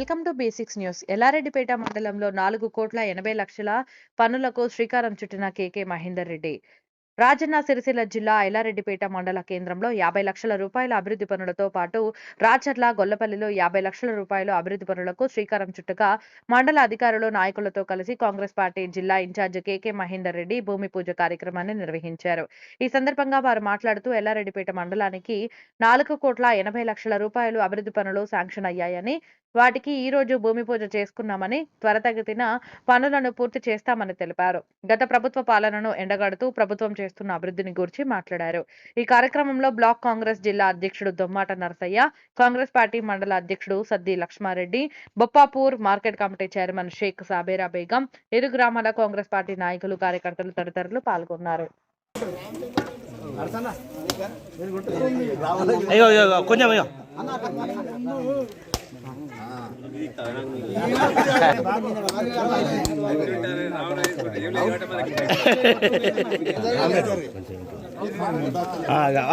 Welcome to basics news. Yellareddypet మండలంలో నాలుగు కోట్ల ఎనభై లక్షల పనులకు శ్రీకారం చుట్టిన కేకే మహేందర్ రెడ్డి. రాజన్న సిరిసిల్ల జిల్లా ఎల్లారెడ్డిపేట మండల కేంద్రంలో యాభై లక్షల రూపాయల అభివృద్ధి పనులతో పాటు రాచర్ల గొల్లపల్లిలో యాభై లక్షల రూపాయల అభివృద్ధి పనులకు శ్రీకారం చుట్టగా మండల అధికారులు నాయకులతో కలిసి కాంగ్రెస్ పార్టీ జిల్లా ఇన్ఛార్జ్ కేకే మహేందర్ రెడ్డి భూమి పూజ కార్యక్రమాన్ని నిర్వహించారు. ఈ సందర్భంగా వారు మాట్లాడుతూ ఎల్లారెడ్డిపేట మండలానికి నాలుగు కోట్ల ఎనభై లక్షల రూపాయలు అభివృద్ధి పనులు శాంక్షన్ అయ్యాయని వాటికి ఈ రోజు భూమి పూజ చేసుకున్నామని త్వరతగతిన పనులను పూర్తి చేస్తామని తెలిపారు. గత ప్రభుత్వ పాలనను ఎండగడుతూ ప్రభుత్వం చేస్తున్న అభివృద్ధిని గురించి మాట్లాడారు. ఈ కార్యక్రమంలో బ్లాక్ కాంగ్రెస్ జిల్లా అధ్యక్షుడు దొమ్మాట నరసయ్య కాంగ్రెస్ పార్టీ మండల అధ్యక్షుడు Saddi Laxmareddy Boppapur market committee chairman Sheikh Sabera Begum ఇరు గ్రామాల కాంగ్రెస్ పార్టీ నాయకులు కార్యకర్తలు తదితరులు పాల్గొన్నారు. అయ్యో అయ్యో కొంచెం అయ్యో.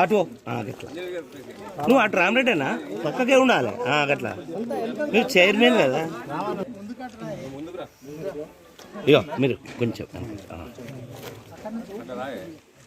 అటు. గట్లా నువ్వు అటు రామరెడ్డేనా పక్కకే ఉండాలి. గట్లా మీరు చైర్మన్ కదా. అయ్యో మీరు కొంచెం.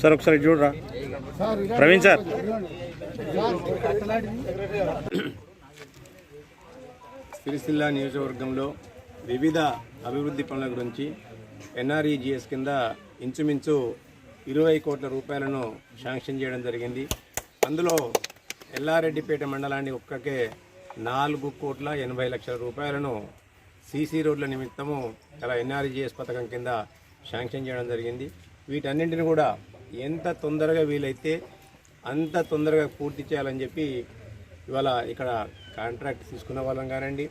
సార్ ఒకసారి చూడరా? ప్రవీణ్ సార్. సిరిసిల్ల నియోజకవర్గంలో వివిధ అభివృద్ధి పనుల గురించి ఎన్ఆర్ఈజిఎస్ కింద ఇంచుమించు ఇరవై కోట్ల రూపాయలను శాంక్షన్ చేయడం జరిగింది. అందులో ఎల్లారెడ్డిపేట మండలాన్ని ఒక్కకే నాలుగు కోట్ల ఎనభై లక్షల రూపాయలను సీసీ రోడ్ల నిమిత్తము ఇలా ఎన్ఆర్జీఎస్ పథకం కింద శాంక్షన్ చేయడం జరిగింది. వీటన్నింటిని కూడా ఎంత తొందరగా వీలైతే అంత తొందరగా పూర్తి చేయాలని చెప్పి ఇవాళ ఇక్కడ కాంట్రాక్ట్ తీసుకున్న వాళ్ళం కానివ్వండి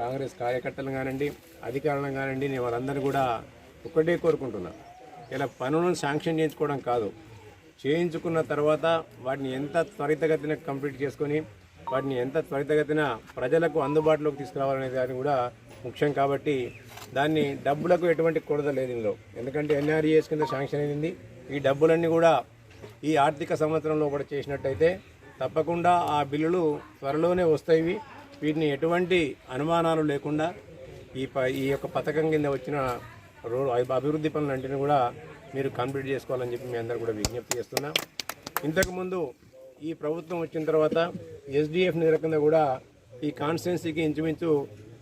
కాంగ్రెస్ కార్యకర్తలు కానివ్వండి అధికారులను కానివ్వండి నేను వాళ్ళందరూ కూడా ఒకటే కోరుకుంటున్నా. ఇలా పనులను శాంక్షన్ చేయించుకోవడం కాదు. చేయించుకున్న తర్వాత వాటిని ఎంత త్వరితగతిన కంప్లీట్ చేసుకొని వాటిని ఎంత త్వరితగతిన ప్రజలకు అందుబాటులోకి తీసుకురావాలనే దాన్ని కూడా ముఖ్యం కాబట్టి దాన్ని డబ్బులకు ఎటువంటి కొరత లేదు ఇందులో. ఎందుకంటే ఎన్ఆర్ఈఎస్ కింద శాంక్షన్ అయింది. ఈ డబ్బులన్నీ కూడా ఈ ఆర్థిక సంవత్సరంలో కూడా చేసినట్టయితే తప్పకుండా ఆ బిల్లులు త్వరలోనే వస్తాయి. వీటిని ఎటువంటి అనుమానాలు లేకుండా ఈ ప ఈ యొక్క పథకం కింద వచ్చిన రో అభివృద్ధి పనులన్నింటినీ కూడా మీరు కంప్లీట్ చేసుకోవాలని చెప్పి మీ అందరు కూడా విజ్ఞప్తి చేస్తున్నా. ఇంతకుముందు ఈ ప్రభుత్వం వచ్చిన తర్వాత ఎస్డిఎఫ్ నిరకంగా కింద కూడా ఈ కాన్స్టిట్యున్సీకి ఇంచుమించు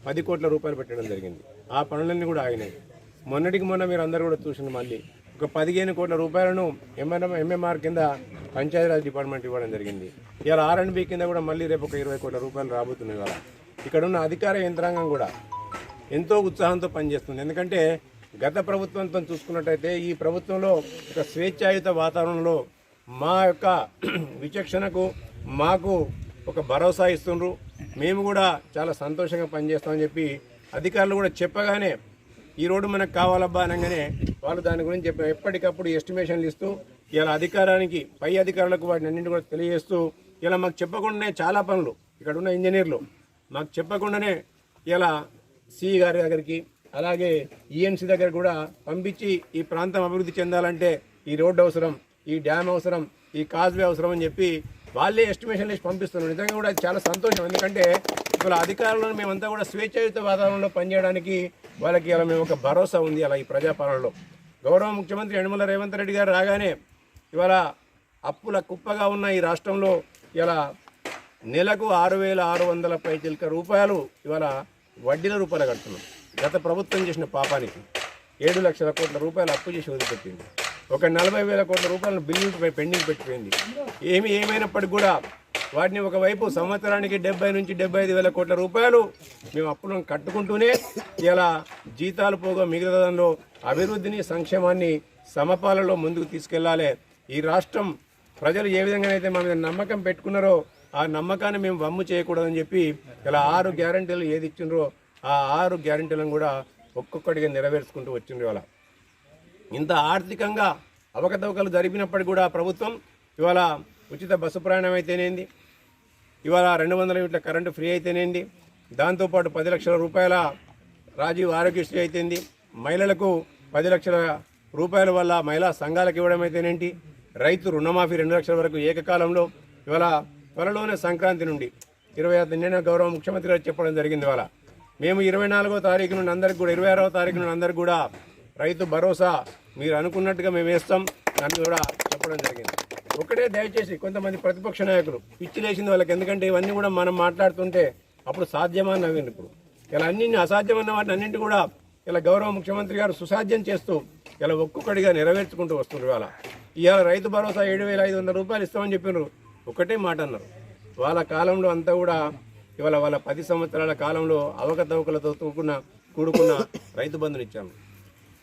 పది కోట్ల రూపాయలు పెట్టడం జరిగింది. ఆ పనులన్నీ కూడా ఆగినాయి. మొన్నటికి మొన్న మీరు అందరూ కూడా చూసింది మళ్ళీ ఒక పదిహేను కోట్ల రూపాయలను ఎంఎన్ఎం ఎంఎంఆర్ కింద పంచాయతీరాజ్ డిపార్ట్మెంట్ ఇవ్వడం జరిగింది. ఇలా ఆర్ఎండ్బి కింద కూడా మళ్ళీ రేపు ఒక ఇరవై కోట్ల రూపాయలు రాబోతున్నాయి ఇవాళ. ఇక్కడ ఉన్న అధికార యంత్రాంగం కూడా ఎంతో ఉత్సాహంతో పనిచేస్తుంది. ఎందుకంటే గత ప్రభుత్వంతో చూసుకున్నట్టయితే ఈ ప్రభుత్వంలో ఒక స్వేచ్ఛాయుత వాతావరణంలో మా యొక్క విచక్షణకు మాకు ఒక భరోసా ఇస్తుండ్రు. మేము కూడా చాలా సంతోషంగా పనిచేస్తామని చెప్పి అధికారులు కూడా చెప్పగానే ఈ రోడ్డు మనకు కావాలబ్బా అనగానే వాళ్ళు దాని గురించి చెప్పి ఎప్పటికప్పుడు ఎస్టిమేషన్లు ఇస్తూ ఇలా అధికారానికి పై అధికారులకు వాటిని అన్నింటి కూడా తెలియజేస్తూ ఇలా మాకు చెప్పకుండానే చాలా పనులు. ఇక్కడ ఉన్న ఇంజనీర్లు మాకు చెప్పకుండానే ఇలా సిఈ గారి దగ్గరికి అలాగే ఈఎన్సీ దగ్గర కూడా పంపించి ఈ ప్రాంతం అభివృద్ధి చెందాలంటే ఈ రోడ్డు అవసరం ఈ డ్యామ్ అవసరం ఈ కాజ్వే అవసరం అని చెప్పి వాళ్ళే ఎస్టిమేషన్ వేసి పంపిస్తున్నారు. నిజంగా కూడా చాలా సంతోషం. ఎందుకంటే ఇవాళ అధికారులను మేమంతా కూడా స్వేచ్ఛాయుత వాతావరణంలో పనిచేయడానికి వాళ్ళకి ఇలా మేము ఒక భరోసా ఉంది అలా ఈ ప్రజాపాలనలో. గౌరవ ముఖ్యమంత్రి యనమల రేవంత్ రెడ్డి గారు రాగానే ఇవాళ అప్పుల కుప్పగా ఉన్న ఈ రాష్ట్రంలో ఇలా నెలకు ఆరు వేల ఆరు వందల పైచిల్క రూపాయలు ఇవాళ వడ్డీల రూపాయలు కడుతున్నాం గత ప్రభుత్వం చేసిన పాపానికి ఏడు లక్షల కోట్ల రూపాయలు అప్పు చేసి వదిలిపెట్టింది. ఒక నలభై వేల కోట్ల రూపాయలను బిల్లులు పెండింగ్ పెట్టిపోయింది. ఏమి ఏమైనప్పటికీ కూడా వాటిని ఒకవైపు సంవత్సరానికి డెబ్బై నుంచి డెబ్బై ఐదు వేల కోట్ల రూపాయలు మేము అప్పులను కట్టుకుంటూనే ఇలా జీతాలు పోగా మిగతాదంలో అభివృద్ధిని సంక్షేమాన్ని సమపాలలో ముందుకు తీసుకెళ్ళాలి. ఈ రాష్ట్రం ప్రజలు ఏ విధంగానైతే మా మీద నమ్మకం పెట్టుకున్నారో ఆ నమ్మకాన్ని మేము వమ్ము చేయకూడదని చెప్పి ఇలా ఆరు గ్యారంటీలు ఏది ఇచ్చిండ్రో ఆ ఆరు గ్యారంటీలను కూడా ఒక్కొక్కటిగా నెరవేర్చుకుంటూ వచ్చింది ఇవాళ. ఇంత ఆర్థికంగా అవకతవకలు జరిపినప్పటికీ కూడా ప్రభుత్వం ఇవాళ ఉచిత బస్సు ప్రయాణం అయితేనేంది ఇవాళ రెండు వందల యూనిట్ల కరెంటు ఫ్రీ అయితేనేంది దాంతోపాటు పది లక్షల రూపాయల రాజీవ్ ఆరోగ్యశ్రీ అయితేంది మహిళలకు పది లక్షల రూపాయల వల్ల మహిళా సంఘాలకు ఇవ్వడం అయితేనేంటి రైతు రుణమాఫీ రెండు లక్షల వరకు ఏకకాలంలో ఇవాళ త్వరలోనే సంక్రాంతి నుండి ఇరవై ఐదు నిన్న గౌరవ ముఖ్యమంత్రి గారు చెప్పడం జరిగింది ఇవాళ. మేము ఇరవై నాలుగో తారీఖు నుండి అందరికి కూడా ఇరవై ఆరవ తారీఖు నుండి అందరికి కూడా రైతు భరోసా మీరు అనుకున్నట్టుగా మేము వేస్తాం. అని కూడా చెప్పడం జరిగింది. ఒకటే దయచేసి కొంతమంది ప్రతిపక్ష నాయకులు పిచ్చి లేచింది వాళ్ళకి ఎందుకంటే ఇవన్నీ కూడా మనం మాట్లాడుతుంటే అప్పుడు సాధ్యమా నవ్వింది ఇప్పుడు. ఇలా అన్ని అసాధ్యమన్న వాటిని అన్నింటి కూడా ఇలా గౌరవ ముఖ్యమంత్రి గారు సుసాధ్యం చేస్తూ ఇలా ఒక్కొక్కటిగా నెరవేర్చుకుంటూ వస్తున్నారు ఇవాళ. ఇవాళ రైతు భరోసా ఏడు వేల ఐదు వందల రూపాయలు ఇస్తామని చెప్పినారు. ఒకటే మాట అన్నారు. వాళ్ళ కాలంలో అంతా కూడా ఇవాళ వాళ్ళ పది సంవత్సరాల కాలంలో అవకతవకలతో కూడుకున్న కూడుకున్న రైతు బంధుని ఇచ్చాము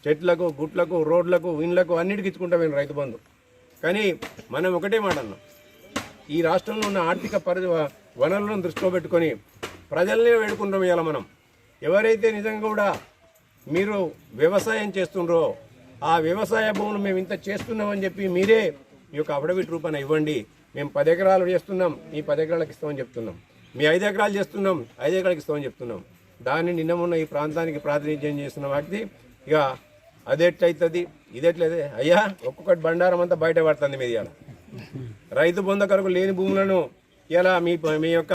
చెట్లకు గుట్లకు రోడ్లకు ఇండ్లకు అన్నిటికి ఇచ్చుకుంటాం మేము రైతు బంధు. కానీ మనం ఒకటే మాట అన్నాం. ఈ రాష్ట్రంలో ఉన్న ఆర్థిక పరి వనరులను దృష్టిలో పెట్టుకొని ప్రజల్నే వేడుకుంటాం ఇవాళ మనం. ఎవరైతే నిజంగా కూడా మీరు వ్యవసాయం చేస్తుండ్రో ఆ వ్యవసాయ భూములు మేము ఇంత చేస్తున్నామని చెప్పి మీరే మీ యొక్క అఫిడవిట్ రూపాన ఇవ్వండి. మేము పది ఎకరాలు చేస్తున్నాం ఈ పది ఎకరాలకు ఇస్తామని చెప్తున్నాం. మీ ఐదు ఎకరాలు చేస్తున్నాం ఐదు ఎకరాలకు ఇస్తామని చెప్తున్నాం. దాన్ని నిన్న మొన్న ఈ ప్రాంతానికి ప్రాతినిధ్యం చేస్తున్న వాటికి ఇక అదెట్లయితుంది ఇదెట్లయితే అయ్యా ఒక్కొక్కటి బండారం అంతా బయట పడుతుంది మీది ఇవాళ. రైతు కొరకు లేని భూములను ఇలా మీ మీ యొక్క